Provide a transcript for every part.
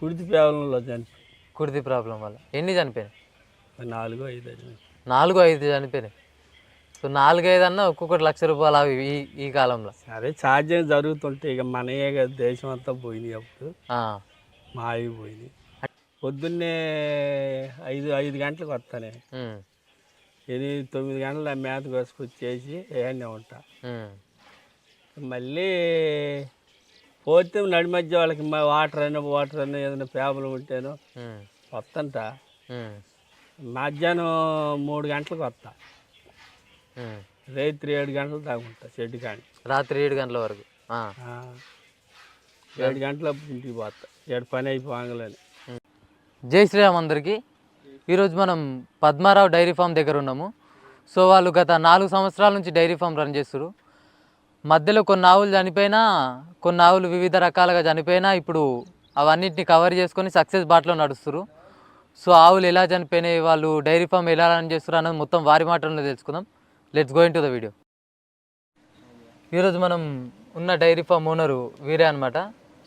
కుడితి పేవలంలో చనిపోయి కుడితి ప్రాబ్లం వల్ల ఎన్ని చనిపోయినాయి నాలుగు ఐదు. నాలుగు ఐదు చనిపోయినాయి సో నాలుగు ఐదు అన్న ఒక్కొక్కటి లక్ష రూపాయలు అవి ఈ ఈ కాలంలో సరే ఛార్జింగ్ జరుగుతుంటే ఇక మనయే కదా దేశం అంతా పోయినాయి అప్పుడు ఆ. మా అవి పోయినాయి పొద్దున్నే ఐదు ఐదు గంటలకు వస్తానే. ఎనిమిది తొమ్మిది గంటల మేత కోసుకొచ్చేసి ఏమన్నా ఉంటా. మళ్ళీ పోతే నడి మధ్య వాళ్ళకి వాటర్ అయినా వాటర్ అయినా ఏదైనా పేపర్లు ఉంటేనో. వస్తుంట. మధ్యాహ్నం మూడు గంటలకు వస్తా ఉమ్. రైతు ఏడు గంటలు దాకా ఉంటా షెడ్ కానీ రాత్రి ఏడు గంటల వరకు. ఏడు గంటలప్పుడు ఇంటికి పోతా ఏడు పని అయిపోగాలని. జై శ్రీరామ్ అందరికీ. ఈరోజు మనం పద్మారావు డైరీ ఫామ్ దగ్గర ఉన్నాము. సో వాళ్ళు గత నాలుగు సంవత్సరాల నుంచి డైరీ ఫామ్ రన్ చేస్తారు మధ్యలో కొన్ని ఆవులు చనిపోయినా కొన్ని ఆవులు వివిధ రకాలుగా చనిపోయినా ఇప్పుడు అవన్నిటిని కవర్ చేసుకొని సక్సెస్ బాటలో నడుస్తారు సో ఆవులు ఎలా చనిపోయినాయి వాళ్ళు డైరీ ఫామ్ ఎలా రన్ చేస్తారు అన్నది మొత్తం వారి మాటల్లో తెలుసుకుందాం. Let's going to the video ఈరోజు మనం ఉన్న డైరీ ఫామ్ ఓనరు వీరే అనమాట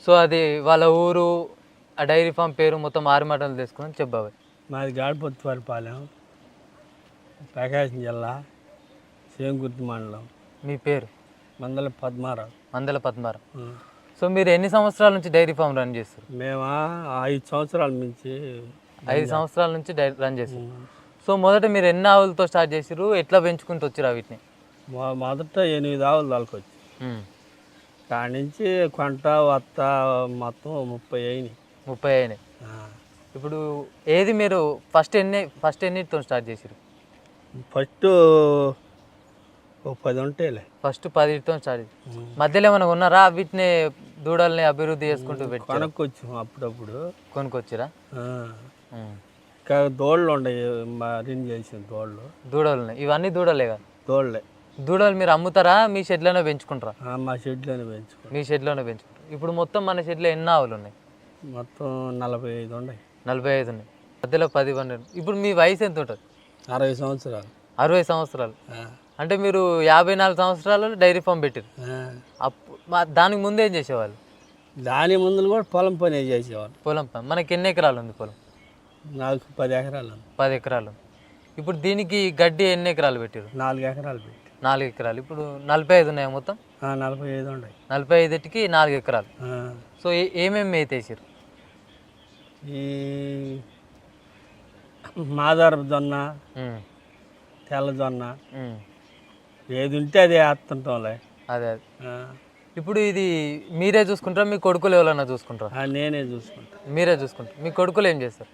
సో అది వాళ్ళ ఊరు ఆ డైరీ ఫామ్ పేరు మొత్తం ఆరు మాటలు తెలుసుకుందాం. చెప్పాలి మాది గాడిపత్తివారిపాలెం ప్రకాశం జిల్లా సేంకుర్తి మండలం. మీ పేరు? మందల పద్మారావు. మందల పద్మారం ఆ. సో మీరు ఎన్ని సంవత్సరాల నుంచి డైరీ ఫామ్ రన్ చేస్తారు? మేమా ఐదు సంవత్సరాల నుంచి ఐదు సంవత్సరాల నుంచి డై రన్ చేస్తారు. సో మొదట మీరు ఎన్ని ఆవులతో స్టార్ట్ చేసిరు ఎట్లా పెంచుకుంటూ వచ్చారు వీటిని? మొదట ఎనిమిది ఆవులు దాల్కొచ్చి కాడి నుంచి కొంట వత్త మొత్తం ముప్పై అయినాయి. ముప్పై అయినాయి. ఇప్పుడు ఏది మీరు ఫస్ట్ ఎన్ని ఫస్ట్ ఎన్నిటితో స్టార్ట్ చేసిరు ఫస్ట్ ఓ పది ఉంటాయిలే ఫస్ట్ పదితో స్టార్ట్ మధ్యలో ఏమైనా ఉన్నారా? వీటిని దూడల్ని అభివృద్ధి చేసుకుంటూ పెట్టి కొనుక్కొచ్చాం అప్పుడప్పుడు. కొనుక్కొచ్చిరా? దోళ్ళు ఉండయి మరిన్ని చేసిన దోళ్ళు. దూడలు ఇవన్నీ దూడలే కదా? దోళ్ళే. దూడలు మీరు అమ్ముతారా? మీ షెడ్లోనే పెంచుకుంటారా? మా షెడ్లోనే పెంచుకో మీ షెడ్లోనే పెంచుకుంటారు. ఇప్పుడు మొత్తం మన షెడ్లో ఎన్ని ఆవులు ఉన్నాయి? మొత్తం నలభై ఐదు ఉన్నాయి నలభై ఐదు ఉన్నాయి. మధ్యలో పది పన్నెండు. ఇప్పుడు మీ వయసు ఎంత ఉంటుంది అరవై సంవత్సరాలు. అరవై సంవత్సరాలు. అంటే మీరు యాభై నాలుగు సంవత్సరాలు డైరీ ఫామ్ పెట్టారు. దానికి ముందు ఏం చేసేవాళ్ళు? దాని ముందు కూడా పొలం పని చేసేవాళ్ళు. పొలం పని మనకి ఎన్ని ఎకరాలు ఉంది పొలం? నాకు పది ఎకరాలు ఉంది. పది ఎకరాలు. ఇప్పుడు దీనికి గడ్డి ఎన్ని ఎకరాలు పెట్టారు? నాలుగు ఎకరాలు పెట్టి నాలుగు ఎకరాలు. ఇప్పుడు నలభై ఐదు ఉన్నాయి మొత్తం? నలభై ఐదు ఉన్నాయి. నలభై ఐదుకి నాలుగు ఎకరాలు. సో ఏమేమి మేతేసారు ఈ మాదార జొన్న తెల్ల జొన్న ఏది ఉంటే అదే వేస్తుంటాంలే అదే అదే. ఇప్పుడు ఇది మీరే చూసుకుంటారా? మీ కొడుకులు ఎవరైనా చూసుకుంటారా? నేనే చూసుకుంటా. మీరే చూసుకుంటారు? మీ కొడుకులు ఏం చేస్తారు?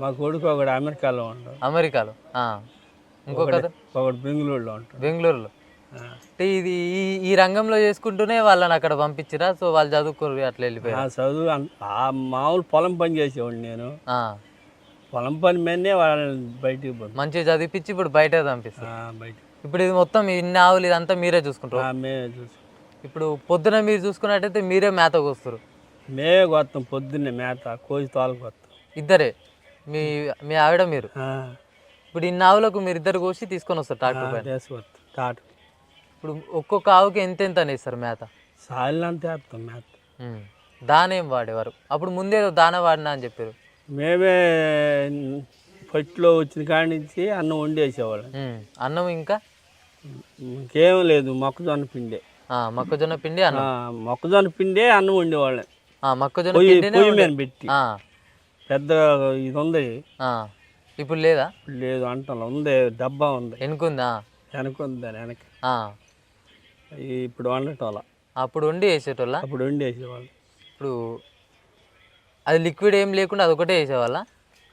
మా కొడుకు ఒకడు అమెరికాలో ఉండవు అమెరికాలో. ఇంకొక ఒకడు బెంగళూరులో ఉంటాడు బెంగళూరులో. అంటే ఇది ఈ ఈ రంగంలో చేసుకుంటూనే వాళ్ళని అక్కడ పంపించిరా? సో వాళ్ళు చదువుకోరు అట్లా వెళ్ళిపోయారు? ఆ చదువు ఆ మామూలు పొలం పని చేసేవాడిని నేను. పొలం పని మీదనే వాళ్ళని బయటికి మంచిగా చదివిపించి ఇప్పుడు బయట పంపిస్తారు. బయట ఇప్పుడు ఇది మొత్తం ఇన్ని ఆవులు ఇదంతా మీరే చూసుకుంటారు. మేమే చూసుకుంటాం. ఇప్పుడు పొద్దున మీరు చూసుకున్నట్టయితే మీరే మేత కోస్తారు. మేమే కొత్తాం పొద్దున్నే మేత కోసి తోలకు కొత్తాం ఇద్దరే? మీ మీ ఆవిడ మీరు? ఇప్పుడు ఇన్ని ఆవులకు మీరు ఇద్దరు కోసి తీసుకొని వస్తారు ట్రాక్టర్ పైన. తాటు ఇప్పుడు ఒక్కొక్క ఆవుకి ఎంత ఎంత అని ఇస్తారు మేత సాలినంత వేస్తాం మేత. దాన ఏం వాడేవారు? అప్పుడు ముందే దాన వాడినా అని చెప్పారు. మేమే ఫస్ట్లో వచ్చిన కాడి నుంచి అన్నం వండేసేవాళ్ళం. అన్నం ఇంకా? ఇంకేం లేదు మొక్కజొన్న పిండే. మొక్కజొన్న పిండి అన్నం. మొక్కజొన్న పిండే అన్నం వండేవాళ్ళం. మొక్కజొన్న పొయ్యి మీద పెట్టి. పెద్ద ఇది ఉంది. ఇప్పుడు లేదా? లేదు అంటాం ఉంది డబ్బా ఉంది. ఎనుకుందా వెనక ఉంది దాని వెనక. ఇప్పుడు వండటం అప్పుడు వండి వేసేటోళ్ళ? అప్పుడు వండేసేవాళ్ళు ఇప్పుడు అది లిక్విడ్ ఏం లేకుండా అదొకటే వేసేవాళ్ళ?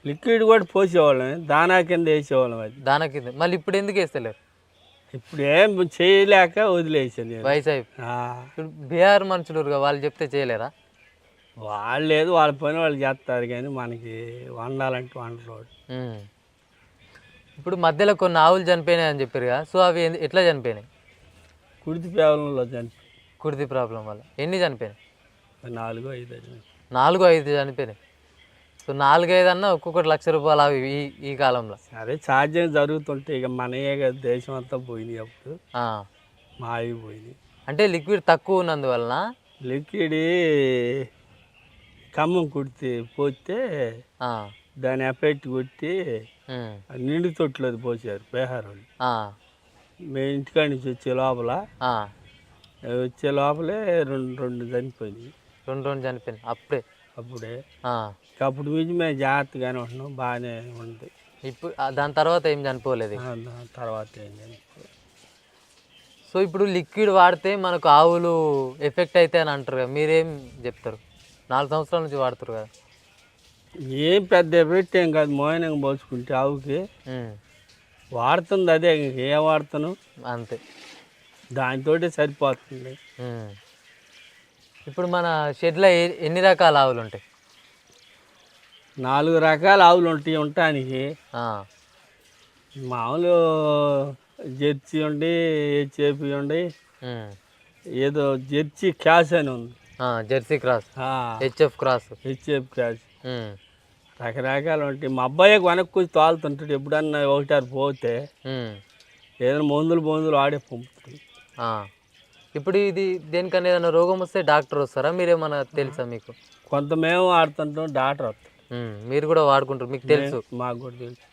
లిక్విడ్ కూడా పోసేవాళ్ళం దానా కింద వేసేవాళ్ళం అది. దాని కింద. మళ్ళీ ఇప్పుడు ఎందుకు వేస్తలేరు? ఇప్పుడు ఏం చేయలేక వదిలేసాను వయసు ఆ, ఇప్పుడు బీహార్ మనుషులు వాళ్ళు చెప్తే చేయలేరా? వాళ్ళు లేదు వాళ్ళ పని వాళ్ళు చేస్తారు కానీ మనకి వండాలంటే వండలోడు ఉమ్. ఇప్పుడు మధ్యలో కొన్ని ఆవులు చనిపోయినాయి అని చెప్పారు కదా సో అవి ఎట్లా చనిపోయినాయి? కుడితి పేవలంలో చనిపోయి కుడితి ప్రాబ్లం వల్ల. ఎన్ని చనిపోయినాయి? నాలుగు ఐదు. నాలుగు ఐదు చనిపోయినాయి. సో నాలుగు ఐదు అన్న ఒక్కొక్కటి లక్ష రూపాయలు అవి ఈ ఈ కాలంలో. సరే ఛార్జింగ్ జరుగుతుంటే ఇక మనయే కదా దేశం అంతా పోయినాయి అప్పుడు. ఆ. మా అవి పోయినాయి అంటే లిక్విడ్ తక్కువ ఉన్నందువలన? లిక్విడ్ ఖమ్మం కుడితే పోతే ఆ, దాని ఎఫెక్ట్ కొట్టి నిండు తొట్టులోది పోసారు బీహార్ వాళ్ళు మేము ఇంటికాడ నుంచి వచ్చే లోపల. వచ్చే లోపలే రెండు రెండు చనిపోయినాయి. రెండు రెండు చనిపోయింది అప్పుడే. అప్పుడే. అప్పుడు నుంచి మేము జాగ్రత్తగానే ఉంటున్నాం బాగానే ఉంది. ఇప్పుడు దాని తర్వాత ఏం చనిపోలేదు దాని తర్వాత ఏం చనిపోలేదు. సో ఇప్పుడు లిక్విడ్ వాడితే మనకు ఆవులు ఎఫెక్ట్ అయితే అని అంటారు కదా మీరేం చెప్తారు? నాలుగు సంవత్సరాల నుంచి వాడుతారు కదా. ఏం పెద్ద ఎఫెక్ట్ ఏం కాదు మోయనంగా పోసుకుంటే ఆవుకి వాడుతుంది అదే ఏం వాడుతాను అంతే. దానితోటే సరిపోతుంది. ఇప్పుడు మన షెడ్లో ఎన్ని రకాల ఆవులు ఉంటాయి? నాలుగు రకాల ఆవులు ఉంటాయి ఉండటానికి మామూలు జెర్సీ ఉండి హెచ్ఏపి ఉండి. ఏదో జెర్సీ క్యాష్ అని ఉంది. Jersey cross. HF cross. Cash um, రకరకాలు ఉంటాయి. మా అబ్బాయికి వెనక్కి తోలుతుంటాడు. ఎప్పుడన్నా ఒకటారు పోతే ఏదైనా మందులు మందులు ఆడే పంపుతాడు. ఆ. ఇప్పుడు ఇది దేనికన్నా ఏదైనా రోగం వస్తే డాక్టర్ వస్తారా? మీరేమన్నా తెలుసా మీకు? కొంత మేము ఆడుతుంటాం డాక్టర్ వస్తాం మీరు కూడా వాడుకుంటారు మీకు తెలుసు. మాకు కూడా తెలుసు.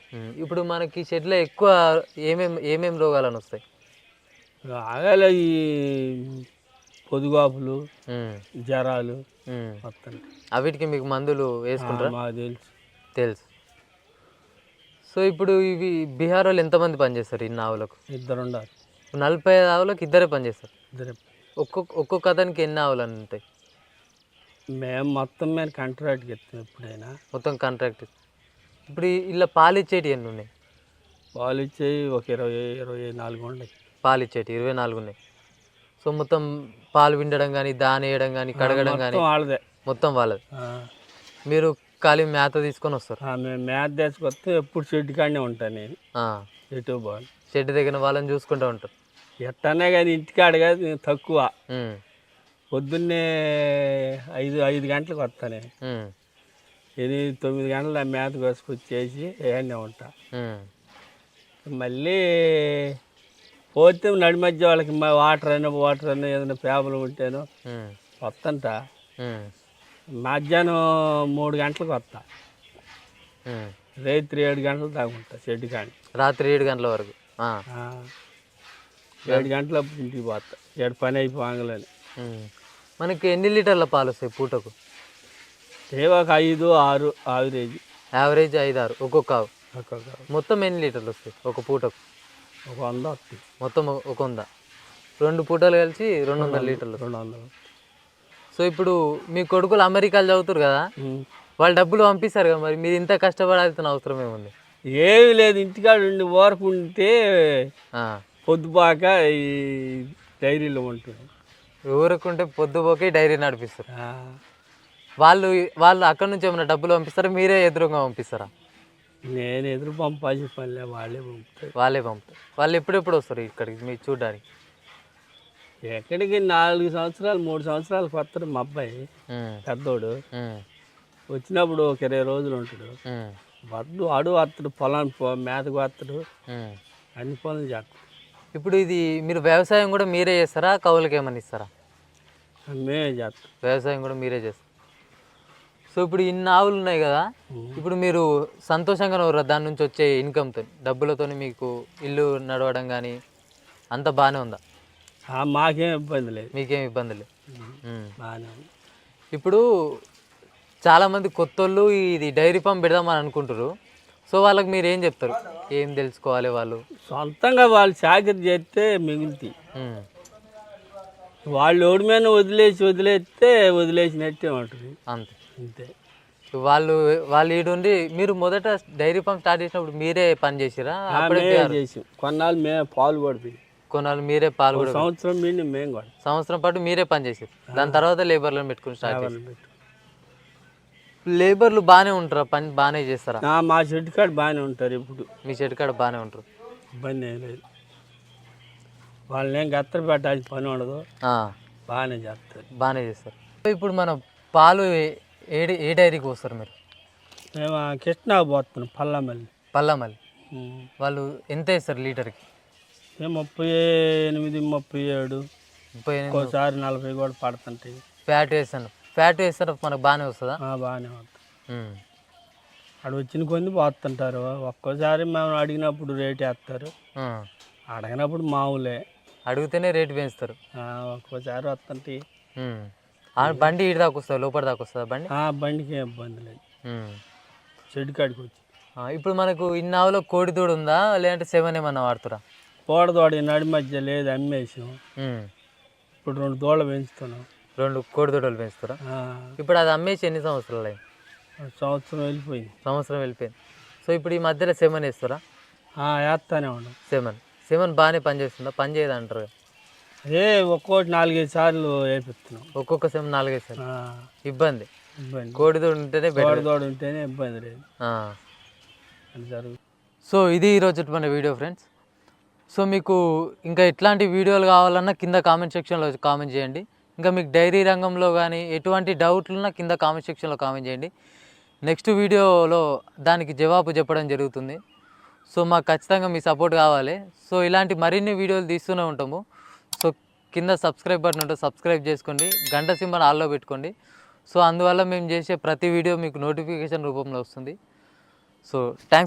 ఇప్పుడు మనకి షెడ్లో ఎక్కువ ఏమేం ఏమేం రోగాలను వస్తాయి? ఆగాలి ఈ పొదుగాపులు జ్వరాలు అవిటికి మీకు మందులు వేసుకుంటారా? మాకు తెలుసు. తెలుసు. సో ఇప్పుడు ఇవి బీహార్ వాళ్ళు ఎంతమంది పనిచేస్తారు ఇన్ని ఆవులకు ఇద్దరు ఉండాలి. నలభై ఐదు ఆవులకు ఇద్దరే పనిచేస్తారు ఇద్దరు. ఒక్కొక్క ఒక్కొక్క అతనికి ఎన్ని ఆవులు అని ఉంటాయి? మేము మొత్తం మీద కాంట్రాక్ట్కి ఇస్తాం ఎప్పుడైనా. మొత్తం కాంట్రాక్ట్ ఇప్పుడు ఇలా పాలు ఇచ్చేటి ఎన్ని ఉన్నాయి? పాలు ఇచ్చేవి ఒక ఇరవై ఇరవై నాలుగు ఉన్నాయి. పాలు ఇచ్చేటి ఇరవై నాలుగు ఉన్నాయి. సో మొత్తం పాలు విండడం కానీ దాని వేయడం కానీ కడగడం కానీ మొత్తం వాళ్ళదే. మొత్తం వాళ్ళది. మీరు ఖాళీ మేత తీసుకొని వస్తారు? మేము మ్యాథ్ తీసుకొస్తే ఎప్పుడు షెడ్ కాడనే ఉంటాను నేను. ఎటు బాల్ షెడ్ దగ్గర వాళ్ళని చూసుకుంటూ ఉంటారు. ఎట్టనే కానీ ఇంటికాడ కాదు నేను తక్కువ. పొద్దున్నే ఐదు ఐదు గంటలకు వస్తాను ఎనిమిది తొమ్మిది గంటల మేత కోసుకొచ్చేసి ఏమన్నా ఉంటా. మళ్ళీ పోతే నడి మధ్య వాళ్ళకి మా వాటర్ అయినా వాటర్ అయినా ఏదైనా పేపర్లు ఉంటేనో వస్తంట. మధ్యాహ్నం మూడు గంటలకు వస్తా. ఉమ్. రైతు ఏడు గంటలు దాకా ఉంటా షెడ్ కానీ రాత్రి ఏడు గంటల వరకు. ఏడు గంటలప్పుడు ఇంటికి పోతా. ఏడు పని అయిపోగాలని. మనకి ఎన్ని లీటర్ల పాలు వస్తాయి పూటకు? ఒక ఐదు ఆరు ఆవరేజ్. యావరేజ్ ఐదు ఆరు ఒక్కొక్క ఆవు. ఒక్కొక్క మొత్తం ఎన్ని లీటర్లు వస్తాయి ఒక పూటకు? ఒక వంద మొత్తం ఒక- వంద. రెండు పూటలు కలిసి రెండు వందల లీటర్లు రెండు వందలు. సో ఇప్పుడు మీ కొడుకులు అమెరికాలో చదువుతారు కదా. వాళ్ళు డబ్బులు పంపిస్తారు కదా మరి మీరు ఇంత కష్టపడాల్సిన అవసరం ఏముంది? ఏమీ లేదు ఇంటికాడ ఉండి ఓరకు ఉంటే పొద్దుపాక ఈ డైరీలో ఉంటుంది ఊరుకుంటే పొద్దుపోకి డైరీ నడిపిస్తారు. వాళ్ళు వాళ్ళు అక్కడ నుంచి ఏమైనా డబ్బులు పంపిస్తారా? మీరే ఎదురుగా పంపిస్తారా? నేను ఎదురు పంపాల్సిన పనిలే వాళ్ళే పంపుతారు. వాళ్ళే పంపుతారు. వాళ్ళు ఎప్పుడెప్పుడు వస్తారు ఇక్కడికి? మీరు చూడడానికి. ఎక్కడికి? నాలుగు సంవత్సరాలు మూడు సంవత్సరాలకు వస్తాడు మా అబ్బాయి. పెద్దోడు. వచ్చినప్పుడు ఒక ఇరవై రోజులు ఉంటాడు. వద్దు అడు వస్తాడు పొలానికి మేతకు వస్తాడు. అన్ని పనులు చేస్తాడు. ఇప్పుడు ఇది మీరు వ్యవసాయం కూడా మీరే చేస్తారా? కవులకి ఏమన్నా ఇస్తారా? మేమే చేస్తాం. వ్యవసాయం కూడా మీరే చేస్తారు. సో ఇప్పుడు ఇన్ని ఆవులు ఉన్నాయి కదా ఇప్పుడు మీరు సంతోషంగానే ఉన్నారు? దాని నుంచి వచ్చే ఇన్కమ్తో డబ్బులతో మీకు ఇల్లు నడవడం కానీ అంత బాగానే ఉందా? మాకేం ఇబ్బంది లేదు. మీకేం ఇబ్బంది లేదు. బాగానే ఇప్పుడు చాలామంది కొత్తోళ్ళు ఇది డైరీ ఫామ్ పెడదామని అనుకుంటారు సో వాళ్ళకి మీరు ఏం చెప్తారు? ఏం తెలుసుకోవాలి వాళ్ళు? సొంతంగా వాళ్ళు చాకరీ చేస్తే మిగులుతాయి. వాళ్ళు ఓడి మీద వదిలేసి వదిలేస్తే వదిలేసినట్టే ఉంటుంది. అంతే. అంతే. వాళ్ళు వాళ్ళు ఈడుండి మీరు మొదట డైరీ ఫామ్ స్టార్ట్ చేసినప్పుడు మీరే పని చేసిరా? అప్పుడే చేసాం కొన్నాళ్ళు మేము పాలు పడిపోయి కొన్నాళ్ళు మీరే పాలు కూడా సంవత్సరం మీద మేము కూడా. సంవత్సరం పాటు మీరే పని చేసారు దాని తర్వాత లేబర్లను పెట్టుకుని స్టార్ట్ పెట్టు. లేబర్లు బాగానే ఉంటారా పని బాగానే చేస్తారా? ఆ, మా చెట్టు కాడ బాగానే ఉంటారు ఇప్పుడు. మీ చెట్టు కాడ బాగానే ఉంటారు. ఇబ్బంది ఏం లేదు. వాళ్ళని ఏం గత్తర పెట్టాల్సిన పని ఉండదు. ఆ, బాగానే చేస్తారు. బాగానే చేస్తారు. ఇప్పుడు మన పాలు ఏ- ఏ ఏ డైరీకి వస్తారు మీరు? మేము ఆ కృష్ణాకు పోతున్నాం పల్లమల్లి. పల్లమల్లి. వాళ్ళు ఎంత వేస్తారు లీటర్కి? ముప్పై ఎనిమిది ముప్పై ఏడు. ముప్పై ఎనిమిది. ఒక్కోసారి నలభై కూడా పడుతుంటాయి. ఫ్యాట్ వేస్తాను ఫ్యాట్ వేస్తే మనకు బాగానే వస్తుందా? బాగానే. అక్కడ వచ్చిన కొన్ని పోతుంటారు. ఒక్కోసారి మేము అడిగినప్పుడు రేట్ వేస్తారు. అడగినప్పుడు మామూలే అడిగితేనే రేటు పెంచుతారు. ఒక్కోసారి. ఆ బండి ఇటు దాకా వస్తుంది? లోపల దాకా వస్తుందా బండి? బండికి ఏం ఇబ్బంది లేదు. చెడు కాడికి వచ్చి. ఇప్పుడు మనకు ఇన్ని ఆవులో కోడి తోడు ఉందా? లేదంటే సెవెన్ ఏమన్నా వాడుతురా? పోడదోడి నడి మధ్య లేదు అమ్మేసాం. ఇప్పుడు రెండు దోళ్ళ పెంచుతున్నాం. రెండు కోడి తోడలు పెంచుతారా? ఇప్పుడు అది అమ్మేసి ఎన్ని సంవత్సరాలు అయ్యి సంవత్సరం వెళ్ళిపోయింది. సంవత్సరం వెళ్ళిపోయింది. సో ఇప్పుడు ఈ మధ్యలో సెవెన్ వేస్తారా? వేస్తానే ఉన్నాం సెవెన్ సెవెన్ బాగానే పనిచేస్తుందా? పని చేయదు అంటారు. అదే ఒక్కోటి నాలుగైదు సార్లు వేపిస్తున్నాం. ఒక్కొక్క సెవెన్ నాలుగైదు సార్ ఆ, ఇబ్బంది. ఇబ్బంది. కోడి తోడు ఉంటేనే పోడదోడు ఉంటేనే ఇబ్బంది లేదు. సో ఇది ఈరోజు మన వీడియో ఫ్రెండ్స్. సో మీకు ఇంకా ఎట్లాంటి వీడియోలు కావాలన్నా కింద కామెంట్ సెక్షన్లో కామెంట్ చేయండి. ఇంకా మీకు డైరీ రంగంలో కానీ ఎటువంటి డౌట్లు ఉన్నా కింద కామెంట్ సెక్షన్లో కామెంట్ చేయండి. నెక్స్ట్ వీడియోలో దానికి జవాబు చెప్పడం జరుగుతుంది. సో మాకు ఖచ్చితంగా మీ సపోర్ట్ కావాలి. సో ఇలాంటి మరిన్ని వీడియోలు తీస్తూనే ఉంటాము. సో కింద సబ్స్క్రైబ్ బటన్ ఉంటుంది సబ్స్క్రైబ్ చేసుకోండి. గంట సింబల్ ఆల్లో పెట్టుకోండి. సో అందువల్ల మేము చేసే ప్రతి వీడియో మీకు నోటిఫికేషన్ రూపంలో వస్తుంది. So thanks.